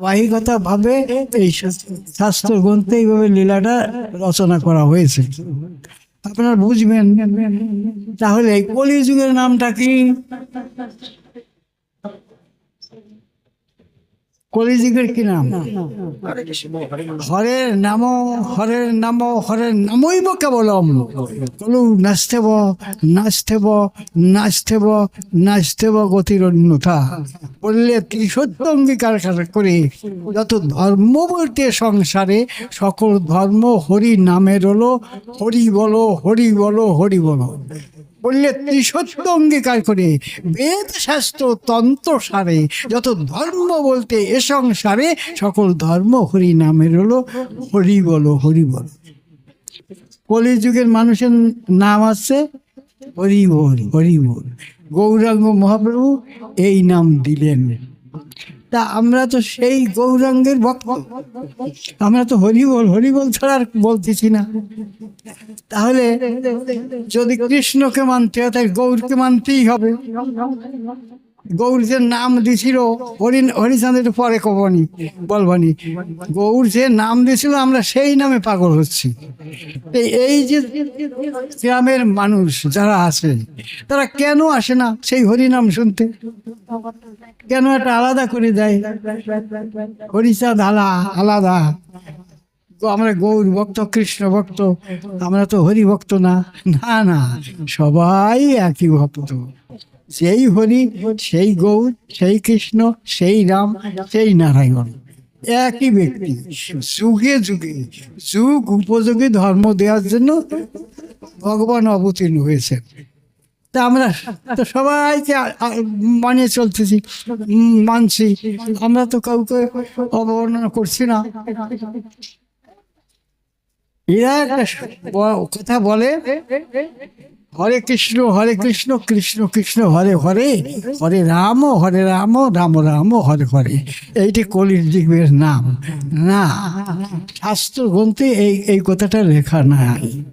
বাহিকতা ভাবে এই শাস্ত্র গ্রন্থে এইভাবে লীলাটা রচনা করা হয়েছে। আপনারা বুঝবেন, তাহলে কলিযুগের নামটা কি? কলিযুগের কি নাম? হরের নাম হরের নাম হরের নামইব কেবলম। কলু নাচতেব নাচতেব নাচতেব নাচতেব গতির অন্যথা বললে ত্রিসত্য অঙ্গীকার করে যত ধর্ম বলতে সংসারে সকল ধর্ম হরি নামের হলো হরি বলো হরি বলো হরি বলো। বললে ত্রিসত্য অঙ্গীকার করে বেদ শাস্ত্র তন্ত্র সারে, যত ধর্ম বলতে এ সংসারে, সকল ধর্ম হরি নামের হলো, হরি বলো হরি বলো। কলিযুগের মানুষের নাম আছে, হরি বল হরি বল। গৌরাঙ্গ মহাপ্রভু এই নাম দিলেন। তা আমরা তো সেই গৌরাঙ্গের ভক্ত। আমরা তো হরি বল হরি বল ছাড়া আর বলতেছি না। তাহলে যদি কৃষ্ণকে মানতে হয় তাই গৌরকে মানতেই হবে। গৌর যে নাম দিছিল, হরি, হরিচাঁদের পরে কবনি, বলবানি। গৌর যে নাম দিছিল, আমরা সেই নামে পাগল হচ্ছি। এই যে গ্রামের মানুষ যারা আছে, তারা কেন আসে না সেই হরিনাম শুনতে? কেন একটা আলাদা করে দেয়? হরিচাঁদ আলা, আলাদা। তো আমরা গৌর ভক্ত, কৃষ্ণ ভক্ত, আমরা তো হরি ভক্ত না। না না, সবাই একই ভক্ত। সেই হরি, সেই গৌর, সেই কৃষ্ণ, সেই রাম, সেই নারায়ণ। একই ব্যক্তি। যুগে যুগে যুগ উপযোগী ধর্ম দেওয়ার জন্য ভগবান অবতীর্ণ হয়েছে তা আমরা তো সবাইকে মানিয়ে চলতেছি মানছি। আমরা তো কাউকে অবমাননা করছি না। এরা একটা কথা বলে হরে কৃষ্ণ হরে কৃষ্ণ কৃষ্ণ কৃষ্ণ, হরে হরে হরে রাম হরে রাম রাম রাম, হরে হরে। এইটি কলির যুগের নাম। না, শাস্ত্র গ্রন্থে এই এই কথাটা লেখা নাই।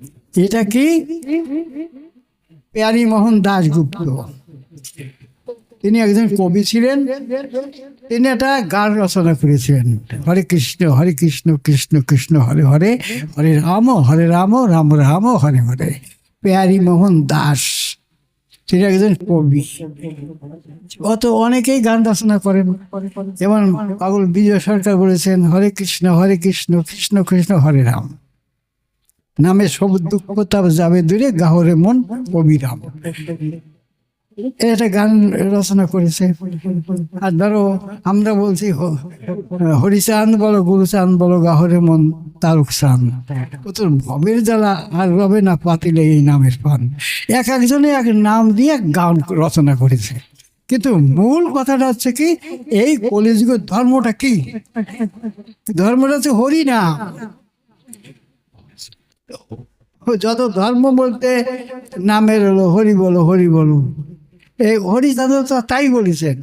এটা কি? প্যারি মোহন দাশগুপ্ত। তিনি একজন কবি ছিলেন। তিনি একটা গান রচনা করেছিলেন। হরে কৃষ্ণ হরে কৃষ্ণ কৃষ্ণ কৃষ্ণ, হরে হরে হরে রাম হরে রাম রাম রাম, হরে হরে। মোহন দাস। তিনি একজন কবি। অত অনেকেই গান রচনা করেন। যেমন পাগল বিজয় সরকার বলেছেন, হরে কৃষ্ণ হরে কৃষ্ণ কৃষ্ণ কৃষ্ণ, হরে রাম। নামে সব দুঃখ তাপ যাবে দূরে, গাহরে মন অবিরাম এটা গান রচনা করেছে। আর ধরো, আমরা বলছি হ- হরিচাঁদ বলো, গুরুচাঁদ বলো, গাহরে মন, তারক ও তোর ভবের জ্বালা, আর রবে না পাতিলে এই নামের পান। এক একজনে এক নাম দিয়ে গান রচনা করেছে। কিন্তু মূল কথাটা হচ্ছে কি, এই কলিযুগের ধর্মটা কি? ধর্মটা হচ্ছে হরি না। যত ধর্ম বলতে নামের হলো, হরি বলো হরি বলো। এই হরি দাদা তো তাই বলেছেন।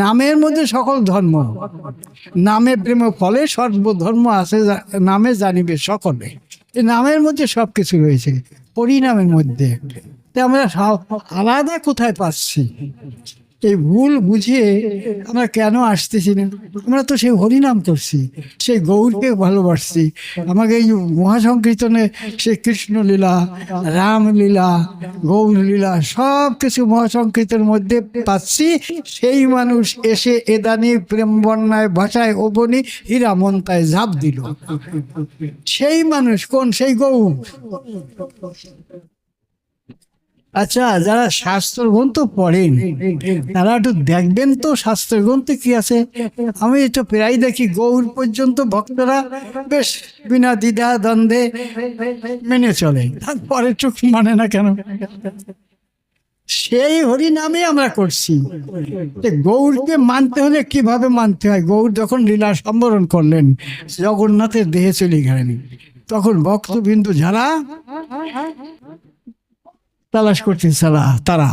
নামের মধ্যে সকল ধর্ম। নামে প্রেম ফলে সর্বধর্ম আছে নামে জানিবে সকলে। নামের মধ্যে সব কিছু রয়েছে, পরিণামের মধ্যে। আমরা আলাদা কোথায় পাচ্ছি? এই ভুল বুঝিয়ে আমরা কেন আসতেছি না? আমরা তো সেই হরিনাম করছি, সেই গৌরকে ভালোবাসছি। আমাকে এই মহাসংকীর্তনে সে কৃষ্ণলীলা, রামলীলা, গৌরলীলা সব কিছু মহাসংকীর্তনের মধ্যে পাচ্ছি। সেই মানুষ এসে এদানি প্রেম বন্যায় ভাষায় ওবনি হীরা মন্তায় ঝাঁপ দিল। সেই মানুষ কোন? সেই গৌর। আচ্ছা যারা শাস্ত্র গ্রন্থ পড়েন, তারা একটু দেখবেন তো শাস্ত্র গ্রন্থে কি আছে। আমি তো প্রায় দেখি, গৌর পর্যন্ত ভক্তরা বেশ বিনা দ্বিধা দ্বন্দ্বে মেনে চলে। তারপরে চোখ মানে না কেন? সেই হরি নামে আমরা করছি। গৌরকে মানতে হলে কীভাবে মানতে হয়? গৌর যখন লীলা সম্বরণ করলেন, জগন্নাথের দেহে চলে গেলেন। তখন ভক্তবিন্দু যারা তালাশ করছে তারা তারা।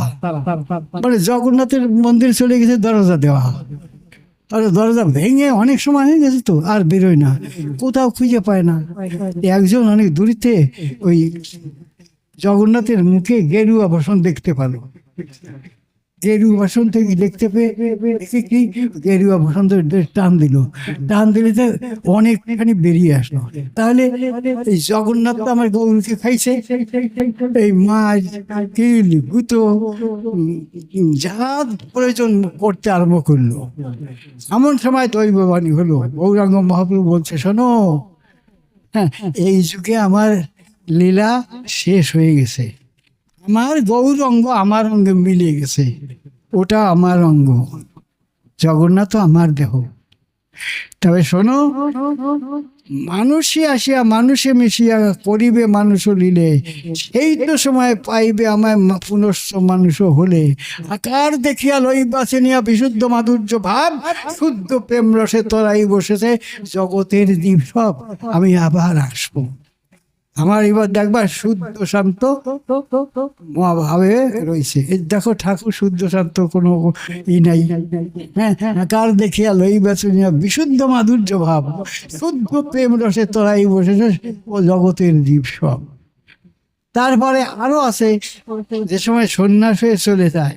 মানে জগন্নাথের মন্দির চলে গেছে, দরজা দেওয়া। আর দরজা ভেঙে অনেক সময় হয়ে গেছে তো, আর বেরোয় না। কোথাও খুঁজে পায় না। একজন অনেক দূরিতে ওই জগন্নাথের মুখে গেরুয়া বসন দেখতে পারো গেরুয়া বসন্ত দেখতে পেয়ে কি গেরুয়া বসন্ত টান দিল। টান দিলে তো অনেকখানি বেরিয়ে আসলো। তাহলে এই জগন্নাথ তো আমার গৌরকে খাইছে। এই মাছ কিল গুতো যা প্রয়োজন করতে আরম্ভ করল। এমন সময় দৈববাণী হলো। গৌরাঙ্গ মহাপ্রভু বলছে, শোনো হ্যাঁ এই যুগে আমার লীলা শেষ হয়ে গেছে। আমার গৌরঙ্গ আমার অঙ্গে মিলে গেছে। ওটা আমার অঙ্গ। জগন্নাথ আমার দেহ। তবে শোনো, মানুষে আসিয়া, মানুষে মিশিয়া করিবে মানুষ লিলে। সেই তো সময় পাইবে আমায় পুনশ্চ মানুষ হলে। আকার দেখিয়া লইবা নিয়া বিশুদ্ধ মাধুর্য ভাব, শুদ্ধ প্রেম রসে তরাই বসেছে জগতের দ্বীপ সব আমি আবার আসব। আমার এবার দেখবার শুদ্ধ শান্ত মহাভাবে রয়েছে। দেখো ঠাকুর শুদ্ধ শান্ত, কোনো ই নাই। হ্যাঁ কার দেখিয়া লইবা শুনিয়া বিশুদ্ধ মাধুর্য ভাব। শুদ্ধ প্রেম রসে তোরাই বসেছে ও জগতের জীব সব। তারপরে আরও আছে, যে সময় সন্ন্যাস হয়ে চলে যায়।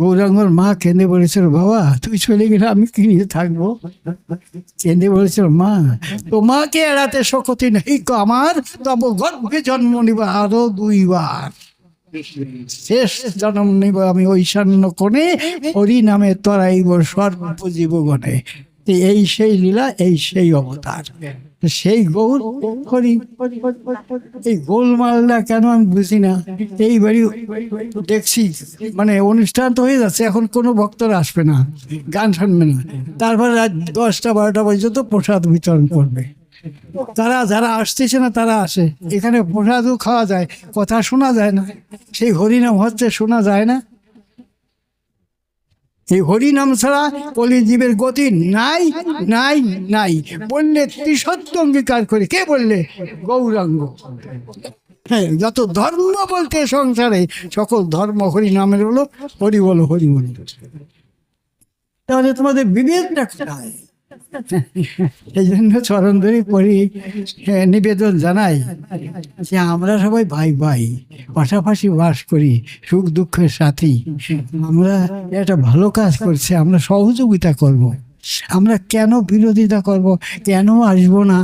গৌরাঙ্গর মা কেঁদে বলেছিল, বাবা, তুই চলে গেলে আমি কি নিয়ে থাকব? কেঁদে বলেছিল, মা, তোমাকে এড়াতে শকতি নেই তো আমার, তব গর্ভে জন্ম নিব আরও দুইবার। শেষ জন্ম নিব আমি ঐশান্য কোণে, হরি নামে তরাইব সর্বজীবগণে। এই সেই লীলা এই সেই অবতার। সেই গৌর হরি এই গোলমালটা কেন আমি বুঝি না? এইবারই দেখছি মানে অনুষ্ঠান তো হয়ে যাচ্ছে এখন কোনো ভক্তরা আসবে না গান শুনবে না। তারপরে রাত দশটা বারোটা পর্যন্ত প্রসাদ বিতরণ করবে। তারা যারা আসতেছে না তারা আসে। এখানে প্রসাদও খাওয়া যায় কথা শোনা যায় না। সেই হরিনাম হচ্ছে শোনা যায় না। এই হরিনাম ছাড়া কলিজীবের গতি নাই নাই নাই। বললে ত্রিসত্য অঙ্গীকার করে। কে বললে? গৌরাঙ্গ। হ্যাঁ যত ধর্ম বলতে সংসারে, সকল ধর্ম হরি নামের হলো হরি বলো হরি বলো। তাহলে তোমাদের বিবেকটা কোথায়? এই জন্য চরণ ধরে পড়ি নিবেদন জানাই যে আমরা সবাই ভাই ভাই, পাশাপাশি বাস করি, সুখ দুঃখের সাথী। আমরা একটা ভালো কাজ করছি, আমরা সহযোগিতা করব। আমরা কেন বিরোধিতা করব, কেন আসব না?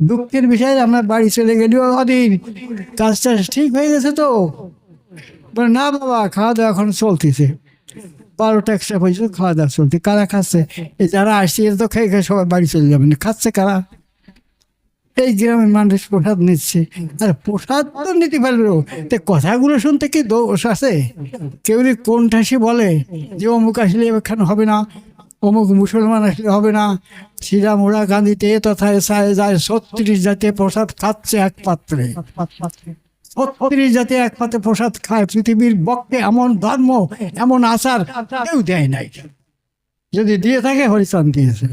দুঃখের বিষয়ে আমরা বাড়ি চলে গেলেও অদিন, কাজটা ঠিক হয়ে গেছে তো? না বাবা খাওয়া দাওয়া এখন চলতেছে। বারোটা একটা পর্যন্ত খাওয়া দাওয়া চলছে। কারা খাচ্ছে? এই যারা আসছে তো খেয়ে খেয়ে সবাই বাড়ি চলে যাবে না। খাচ্ছে কারা? এই গ্রামের মানুষ প্রসাদ নিচ্ছে। আর প্রসাদ তো নিতে পারল তো কথাগুলো শুনতে কি দোষ আছে? কেউ যদি কোন ঠাসে বলে যে অমুক আসলে এখানে হবে না, অমুক মুসলমান আসলে হবে না সিরা মোড়া গান্ধীতে তথা যায় ছত্রিশ জাতীয় প্রসাদ খাচ্ছে এক পাত্রে ছত্রিশ জাতি এক পাতে প্রসাদ খায়, পৃথিবীর বক্ষে এমন ধর্ম, এমন আচার কেউ দেয় নাই। যদি দিয়ে থাকে হরিচান দিয়েছে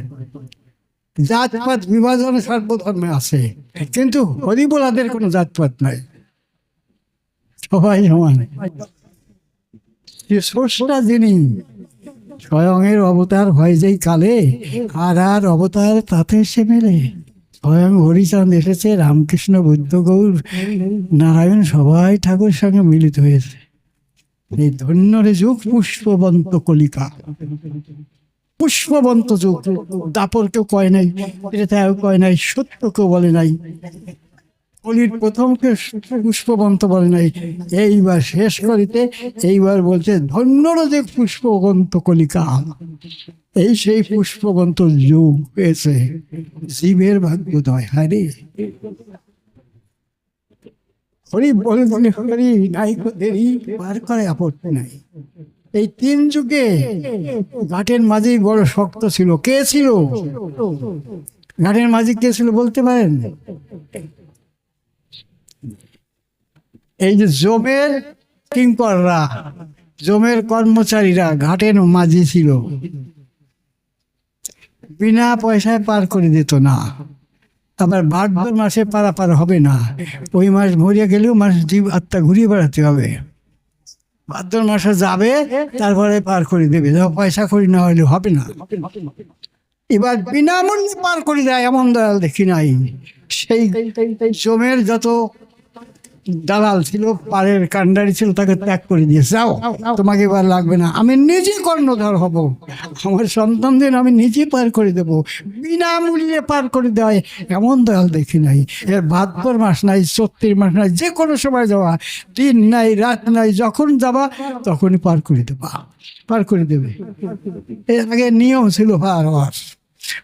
জাতপাত বিভাজন সর্বধর্মে আছে। কিন্তু হরিবোলাদের কোনো জাতপাত নাই। সবাই সমান। স্রষ্টা যিনি স্বয়ংের অবতার হয় যেই কালে, আর আর অবতার তাতে সে মেলে। স্বয়ং হরিচাঁদ এসেছে, রামকৃষ্ণ, বুদ্ধ, গৌর, নারায়ণ, সবাই ঠাকুর সঙ্গে মিলিত হয়েছে। এই ধন্য রে যুগ পুষ্পবন্ত কলিকা। পুষ্পবন্ত যুগ, দাপর কেউ কয় নাই, এটা কয় নাই, সত্য কেউ বলে নাই। কলির প্রথমকে পুষ্পবন্ত বলে নাই। এইবার শেষ করিতে এইবার বলছে যে পুষ্পবন্ত কলিকা, এই সেই পুষ্পবন্ত যুগ হয়েছে জীবের ভাগ্যোদয় হারে হরি বলে বলে হরি নাই দেরি, পার করে আপত্তি নাই। এই তিন যুগে ঘাটের মাঝি বড় শক্ত ছিল। কে ছিল? ঘাটের মাঝে কে ছিল বলতে পারেন? এই যে জমের কিঙ্কররা, জমের কর্মচারীরা ঘাটের মাঝি ছিল। বিনা পয়সায় পার করে দিত না। আবার ভাদ্র মাসে পারাপার হবে না। ওই মাস ভরিয়া গেলেও মাস জীব আত্মা ঘুরিয়ে বেড়াতে হবে। ভাদ্র মাসে যাবে, তারপরে পার করে দেবে। পয়সা করি না হলে হবে না। এবার বিনামূল্যে পার করে দেয়, এমন দয়াল দেখি নাই। সেই জমের যত দালাল ছিল, পাড়ের কান্ডারি ছিল, তাকে ত্যাগ করে দিয়ে যাও, তোমাকে এবার লাগবে না। আমি নিজে কর্ণধার হব। আমার সন্তানদের আমি নিজে পার করে দেব। বিনামূল্যে পার করে দেয় এমন দয়াল দেখি নাই। এর ভাদ্র মাস নাই সত্তর মাস নাই, যে কোনো সময় যাওয়া। দিন নাই, রাত নাই, যখন যাবা, তখনই পার করে দেবা। পার করে দেবে। এর আগে নিয়ম ছিল পার হওয়ার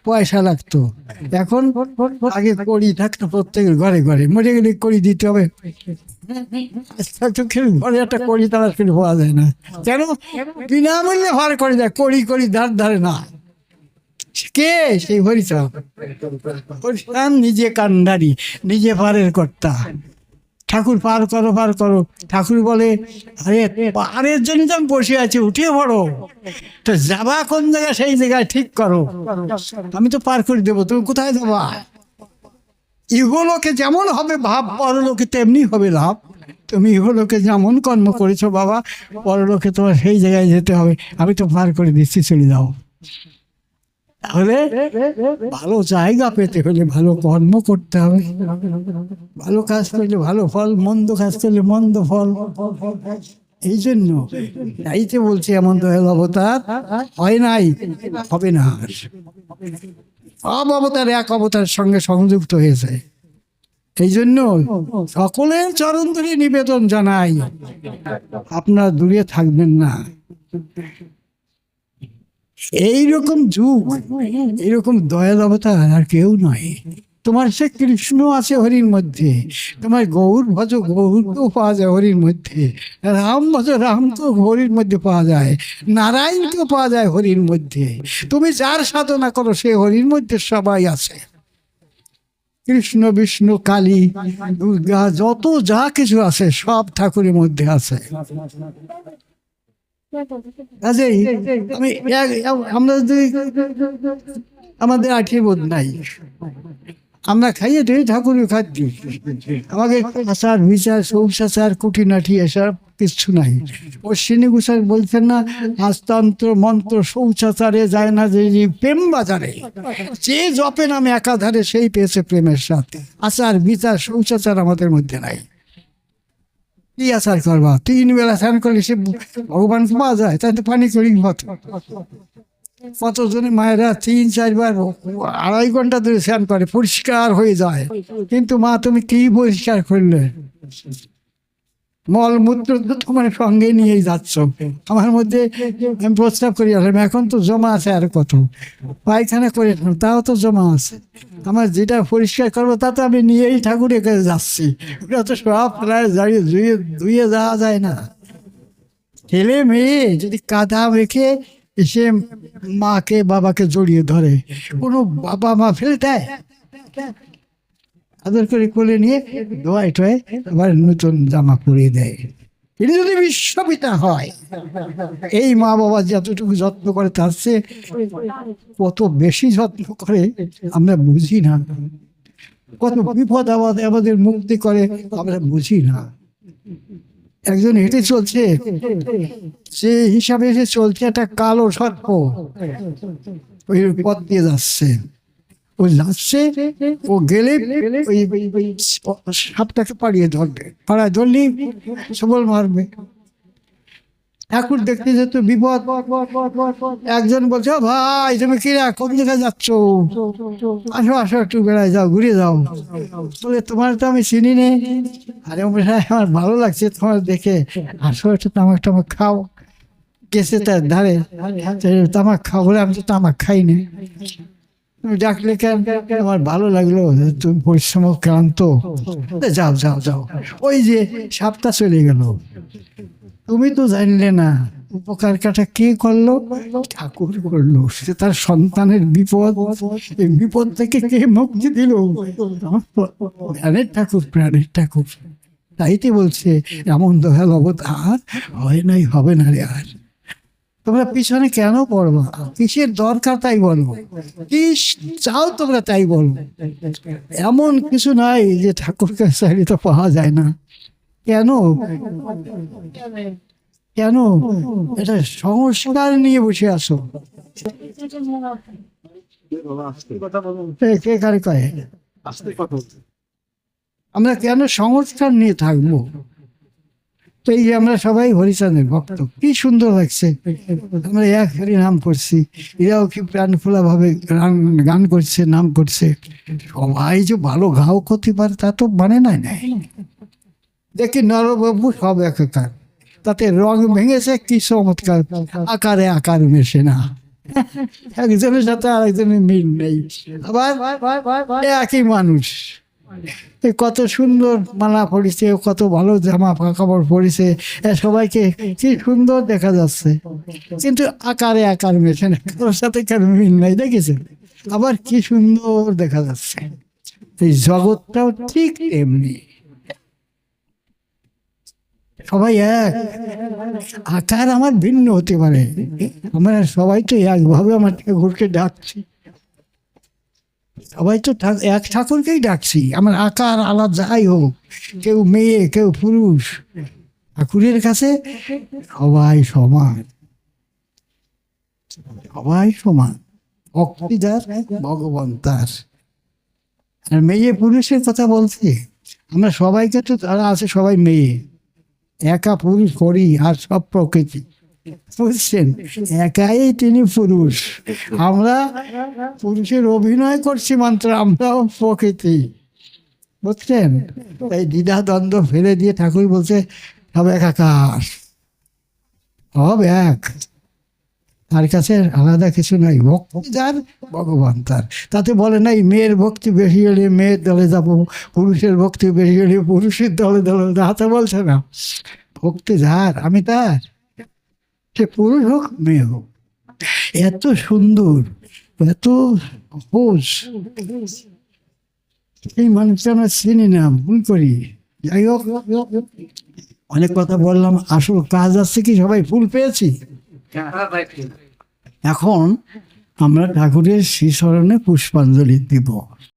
পয়সা লাগতো। এখন আগে কড়ি থাকতো প্রত্যেকের ঘরে ঘরে। মরে গেলে কড়ি দিতে হবে। ঘরে একটা কড়ি তারা করে পাওয়া যায় না। কেন? বিনামূল্যে ভার করে দেয়। কড়ি কড়ি ধার, ধারে না। কে? সেই হরিচাঁদ নিজে কান্ডারি নিজে পারের কর্তা। ঠাকুর পার করো পার করো। ঠাকুর বলে, আরে পারের জন্য তো আমি বসে আছি, উঠে পড়ো। তো যাবা কোন জায়গায়, সেই জায়গায় ঠিক করো। আমি তো পার করে দেবো, তুমি কোথায় যাবা? ইহলোকে যেমন হবে ভাব, পরলোকে তেমনি হবে লাভ। তুমি ইহলোকে যেমন কর্ম করেছ বাবা, পরলোকে তোমার সেই জায়গায় যেতে হবে। আমি তো পার করে দিচ্ছি, চলে যাও। তাহলে ভালো জায়গা পেতে হলে ভালো কর্ম করতে হবে। ভালো কাজ করলে ভালো ফল, মন্দ কাজ করলে মন্দ ফল। এই জন্য তাইতে বলছি এমন দয়াল অবতার, হয় নাই, হবে না। আর। সব অবতার এক অবতারের সঙ্গে সংযুক্ত হয়েছে এই জন্য সকলের চরণ ধরে নিবেদন জানাই, আপনারা দূরে থাকবেন না। এইরকম যুগ এরকম দয়াল অবতার আর কেউ নয়। তোমার সে কৃষ্ণ আছে হরির মধ্যে, তোমার গৌর ভজ, গৌর তো পাওয়া যায় হরির মধ্যে, রাম ভজ, রাম তো হরির মধ্যে পাওয়া যায়, নারায়ণ তো পাওয়া যায় হরির মধ্যে। তুমি যার সাধনা করো, সে হরির মধ্যে সবাই আছে। কৃষ্ণ, বিষ্ণু, কালী, দুর্গা, যত যা কিছু আছে, সব ঠাকুরের মধ্যে আছে। কাজেই আমি আমরা যদি আমাদের আঠি বোধ নাই, আমরা খাইয়ে দিই ঠাকুরের খাদ্য। আমাকে আচার, বিচার সৌচাচার কুটিনাটি এসব কিচ্ছু নাই। অশ্বিনী ঘোষাল বলছেন না, আস্তন্ত্র, মন্ত্র শৌচাচারে যায় না যে যে প্রেম বাজারে। যে জপে নামে একাধারে সেই পেয়েছে প্রেমের সাথে আচার, বিচার শৌচাচার আমাদের মধ্যে নাই। কি আচার করবা? তিন বেলা স্নান করলে সে ভগবান পাওয়া যায়, তাই তো পানি করি মতো। কতজনে মায়েরা তিন, চারবার আড়াই ঘণ্টা ধরে স্নান করে, পরিষ্কার হয়ে যায়। কিন্তু মা, তুমি কি পরিষ্কার করলে? মলমূত্র তো তোমার সঙ্গে নিয়েই যাচ্ছ। আমার মধ্যে আমি প্রস্তাব করি এখন তো জমা আছে আর কত? পায়খানা করে তাও তো জমা আছে। আমার যেটা পরিষ্কার করব তা তো আমি নিয়েই ঠাকুরের কাছে যাচ্ছি। ওটা তো সব প্রায় দাঁড়িয়ে ধুয়ে ধুয়ে যাওয়া যায় না। ছেলে মেয়ে যদি কাদা রেখে এসে মাকে, বাবাকে জড়িয়ে ধরে, কোনো বাবা মা ফেলে দেয়? আদর করে কোলে নিয়ে ধোয়াই টোয়াই আবার নতুন জামা পরিয়ে দেয়। এটা যদি বিশ্বপিতা হয়, এই মা বাবা যতটুকু যত্ন করে তার চেয়ে কত বেশি যত্ন করে আমরা বুঝি না। কত বিপদ আপদ আমাদের মুক্তি করে আমরা বুঝি না। একজন হেঁটে চলছে সে হিসাবে সে চলছে একটা কালো সর্প ওই পথ দিয়ে যাচ্ছে। ও যাচ্ছে ও গেলে ওই সাপটাকে পাড়িয়ে ধরবে। পাড়ায় ধরলি সবল মারবে। ঠাকুর দেখতে যেত বিপদ। একজন বলছে ভাই তুমি কি রে, কোন জায়গায় যাচ্ছ? আসো আসো একটু বেড়ায় যাও ঘুরে যাও। বলে তোমার তো আমি চিনি নে। আরে মশাই আমার ভালো লাগছে তোমার দেখে। আসো একটু তামাক টামাক খাও। গেছে তার ধারে। তামাক খাও বলে আমি তো তামাক খাই না ডাকলে কেন? আমার ভালো লাগল, তুমি পরিশ্রম ক্লান্ত। যাও যাও যাও। ওই যে সাপটা চলে গেল। তুমি তো জানলে না উপকার কাটা কে করল? ঠাকুর করল। সে তার সন্তানের বিপদ বিপদ থেকে কে মুক্তি দিল? প্রাণের ঠাকুর প্রাণের ঠাকুর। তাইতে বলছে, এমন দয়াল অবতার হয় নাই, হবে না রে আর। তোমরা পিছনে কেন পড়ব কিসের দরকার তাই বলব কি চাও তোমরা তাই বলব এমন কিছু নাই যে ঠাকুরকে তো পাওয়া যায় না। কেন? কেন? এটা সংস্কার নিয়ে বসে আসো আমরা কেন সংস্কার নিয়ে থাকব? তো এই যে আমরা সবাই হরিচাঁদের ভক্ত। কি সুন্দর লাগছে। আমরা এক হরি নাম করছি। এরাও কি প্রাণফুলা ভাবে গান করছে, নাম করছে। সবাই যে ভালো ঘাও করতে পারে, তা তো মানে নাই নাই। দেখি নরবাবু সব একাকার। তাতে রং ভেঙেছে, কি চমৎকার। আকারে আকার মেশে না। একজনের সাথে আরেকজনের মিল নেই। আবার একই মানুষ। এ কত সুন্দর মালা পরিছে কত ভালো জামা কাপড় পরিছে সবাইকে কি সুন্দর দেখা যাচ্ছে। কিন্তু আকারে আকার মেশে সাথে কারও মিল নাই, দেখেছেন? আবার কি সুন্দর দেখা যাচ্ছে। এই জগৎটাও ঠিক এমনি সবাই এক। আকার আমার ভিন্ন হতে পারে। আমরা সবাই তো একভাবে আমার ঠাকুরকে ডাকছি। সবাই তো এক ঠাকুরকেই ডাকছি। আমার আকার আলাদা, যাই হোক, কেউ মেয়ে, কেউ পুরুষ। ঠাকুরের কাছে সবাই সমান। সবাই সমান। ভক্তিদার ভগবান তার। আর মেয়ে পুরুষের কথা বলছি, আমরা সবাইকে তো তারা আছে সবাই মেয়ে। একা পুরুষ করি আর সব প্রকৃতি। বুঝছেন একাই তিনি পুরুষ। আমরা পুরুষের অভিনয় করছি মাত্র, আমরাও প্রকৃতি। বুঝছেন? এই দ্বিধা দ্বন্দ্ব ফেলে দিয়ে ঠাকুর বলছে সব একাকার সব এক। তার কাছে আলাদা কিছু নাই। ভক্তি যার, ভগবান তার। তাতে বলে নাই, মেয়ের ভক্তি বেশি হলে মেয়ের দলে যাব, পুরুষের ভক্তি বেশি হলে পুরুষের দলে দলে হাতে বলছে না। ভক্তি যার, আমি তার। সে পুরুষ হোক, মেয়ে হোক। এত সুন্দর, এত সহজ। এই মানুষটা আমরা চিনি না, ভুল করি। যাই হোক, অনেক কথা বললাম। আসল কাজ আছে কি, সবাই ফুল পেয়েছি? এখন আমরা ঠাকুরের শ্রীচরণে পুষ্পাঞ্জলি দিব।